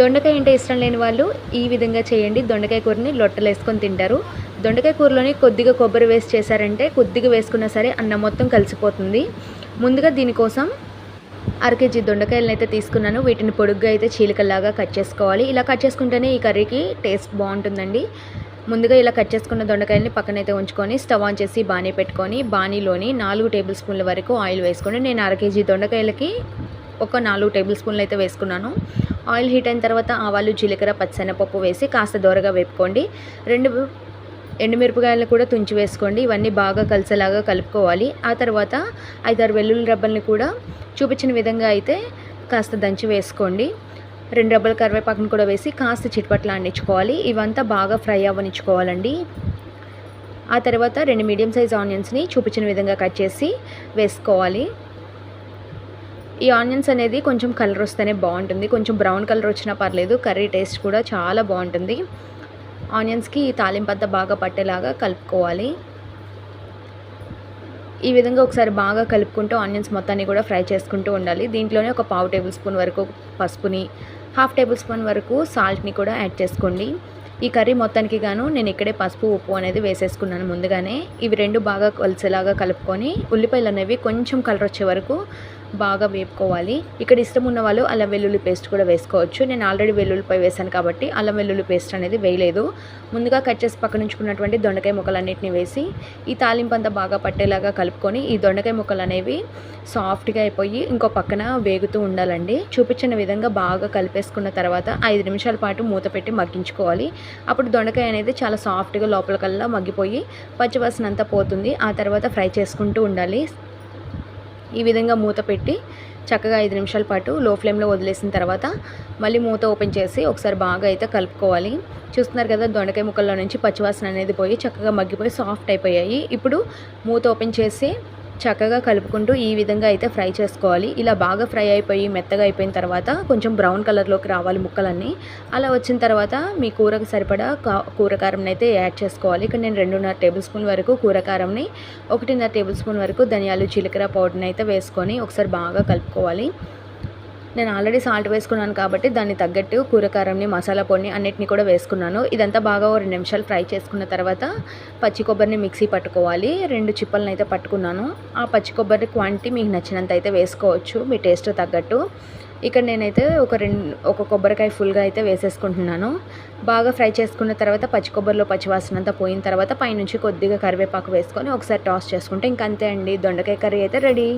దొండకాయ అంటే ఇష్టం లేని వాళ్ళు ఈ విధంగా చేయండి. దొండకాయ కూరని లొట్టలు వేసుకొని తింటారు. దొండకాయ కూరలోని కొద్దిగా కొబ్బరి వేస్ట్ చేశారంటే కొద్దిగా వేసుకున్నా సరే అన్నం మొత్తం కలిసిపోతుంది. ముందుగా దీనికోసం అర కేజీ దొండకాయలను అయితే తీసుకున్నాను. వీటిని పొడుగ్గా అయితే చీలికల్లాగా కట్ చేసుకోవాలి. ఇలా కట్ చేసుకుంటేనే ఈ కర్రీకి టేస్ట్ బాగుంటుందండి. ముందుగా ఇలా కట్ చేసుకున్న దొండకాయలని పక్కనైతే ఉంచుకొని స్టవ్ ఆన్ చేసి బాణీ పెట్టుకొని బాణీలోని నాలుగు టేబుల్ స్పూన్ల వరకు ఆయిల్ వేసుకొని నేను అర కేజీ దొండకాయలకి ఒక నాలుగు టేబుల్ స్పూన్లు అయితే వేసుకున్నాను. ఆయిల్ హీట్ అయిన తర్వాత ఆవాలు జీలకర్ర పచ్చనపప్పు వేసి కాస్త దోరగా వేపుకోండి. రెండు ఎండుమిరపకాయలను కూడా తుంచి వేసుకోండి. ఇవన్నీ బాగా కలిసేలాగా కలుపుకోవాలి. ఆ తర్వాత ఐదారు వెల్లుల్లి రబ్బల్ని కూడా చూపించిన విధంగా అయితే కాస్త దంచి వేసుకోండి. రెండు రబ్బల కరివేపాకును కూడా వేసి కాస్త చిట్పట్లు అండించుకోవాలి ఇవంతా బాగా ఫ్రై అవ్వనిచ్చుకోవాలండి ఆ తర్వాత రెండు మీడియం సైజ్ ఆనియన్స్ని చూపించిన విధంగా కట్ చేసి వేసుకోవాలి. ఈ ఆనియన్స్ అనేది కొంచెం కలర్ వస్తేనే బాగుంటుంది. కొంచెం బ్రౌన్ కలర్ వచ్చినా పర్లేదు కర్రీ టేస్ట్ కూడా చాలా బాగుంటుంది. ఆనియన్స్కి ఈ తాలింపంతా బాగా పట్టేలాగా కలుపుకోవాలి. ఈ విధంగా ఒకసారి బాగా కలుపుకుంటూ ఆనియన్స్ మొత్తాన్ని కూడా ఫ్రై చేసుకుంటూ ఉండాలి. దీంట్లోనే ఒక పావు టేబుల్ స్పూన్ వరకు పసుపుని హాఫ్ టేబుల్ స్పూన్ వరకు సాల్ట్ని కూడా యాడ్ చేసుకోండి. ఈ కర్రీ మొత్తానికి గాను నేను ఇక్కడే పసుపు ఉప్పు అనేది వేసేసుకున్నాను ముందుగానే. ఇవి రెండు బాగా కలిసేలాగా కలుపుకొని ఉల్లిపాయలు అనేవి కొంచెం కలర్ వచ్చే వరకు బాగా వేపుకోవాలి ఇక్కడ ఇష్టం ఉన్న వాళ్ళు అల్లం వెల్లుల్లి పేస్ట్ కూడా వేసుకోవచ్చు. నేను ఆల్రెడీ వెల్లుల్లిపై వేసాను కాబట్టి అల్లం వెల్లుల్లి పేస్ట్ అనేది వేయలేదు. ముందుగా కట్ చేసి పక్కన ఉంచుకున్నటువంటి దొండకాయ ముక్కలన్నింటినీ వేసి ఈ తాలింపు అంతా బాగా పట్టేలాగా కలుపుకొని ఈ దొండకాయ ముక్కలు అనేవి సాఫ్ట్గా అయిపోయి ఇంకో పక్కన వేగుతూ ఉండాలండి. చూపించిన విధంగా బాగా కలిపేసుకున్న తర్వాత ఐదు నిమిషాల పాటు మూత పెట్టి మగ్గించుకోవాలి. అప్పుడు దొండకాయ అనేది చాలా సాఫ్ట్గా లోపలికల్లా మగ్గిపోయి పచ్చివాసన అంతా పోతుంది. ఆ తర్వాత ఫ్రై చేసుకుంటూ ఉండాలి. ఈ విధంగా మూత పెట్టి చక్కగా ఐదు నిమిషాల పాటు లో ఫ్లేమ్లో వదిలేసిన తర్వాత మళ్ళీ మూత ఓపెన్ చేసి ఒకసారి బాగా అయితే కలుపుకోవాలి. చూస్తున్నారు కదా దొండకాయ ముక్కల్లో నుంచి పచ్చివాసన అనేది పోయి చక్కగా మగ్గిపోయి సాఫ్ట్ అయిపోయాయి. ఇప్పుడు మూత ఓపెన్ చేసి చక్కగా కలుపుకుంటూ ఈ విధంగా అయితే ఫ్రై చేసుకోవాలి. ఇలా బాగా ఫ్రై అయిపోయి మెత్తగా అయిపోయిన తర్వాత కొంచెం బ్రౌన్ కలర్లోకి రావాలి ముక్కలన్నీ. అలా వచ్చిన తర్వాత మీ కూరకు సరిపడా కా- కూరకారంని అయితే యాడ్ చేసుకోవాలి. ఇక్కడ నేను రెండున్నర టేబుల్ స్పూన్ వరకు కూరకారంని ఒకటిన్నర టేబుల్ స్పూన్ వరకు ధనియాలు జీలకర్ర పౌడర్ని అయితే వేసుకొని ఒకసారి బాగా కలుపుకోవాలి. నేను ఆల్రెడీ సాల్ట్ వేసుకున్నాను కాబట్టి దాన్ని తగ్గట్టు కూరకారంని మసాలా పొడిని అన్నిటిని కూడా వేసుకున్నాను. ఇదంతా బాగా ఓ రెండు నిమిషాలు ఫ్రై చేసుకున్న తర్వాత పచ్చి కొబ్బరిని మిక్సీ పట్టుకోవాలి. రెండు చిప్పలను అయితే పట్టుకున్నాను. ఆ పచ్చి కొబ్బరి క్వాంటిటీ మీకు నచ్చినంత అయితే వేసుకోవచ్చు. మీ టేస్ట్ తగ్గట్టు. ఇక్కడ నేనైతే ఒక రెండు ఒక కొబ్బరికాయ ఫుల్గా అయితే వేసేసుకుంటున్నాను. బాగా ఫ్రై చేసుకున్న తర్వాత పచ్చి కొబ్బరిలో పచ్చివాసన అంతా పోయిన తర్వాత పైనుంచి కొద్దిగా కరివేపాకు వేసుకొని ఒకసారి టాస్ చేసుకుంటే ఇంకంతే అండి. దొండకాయ కర్రీ అయితే రెడీ.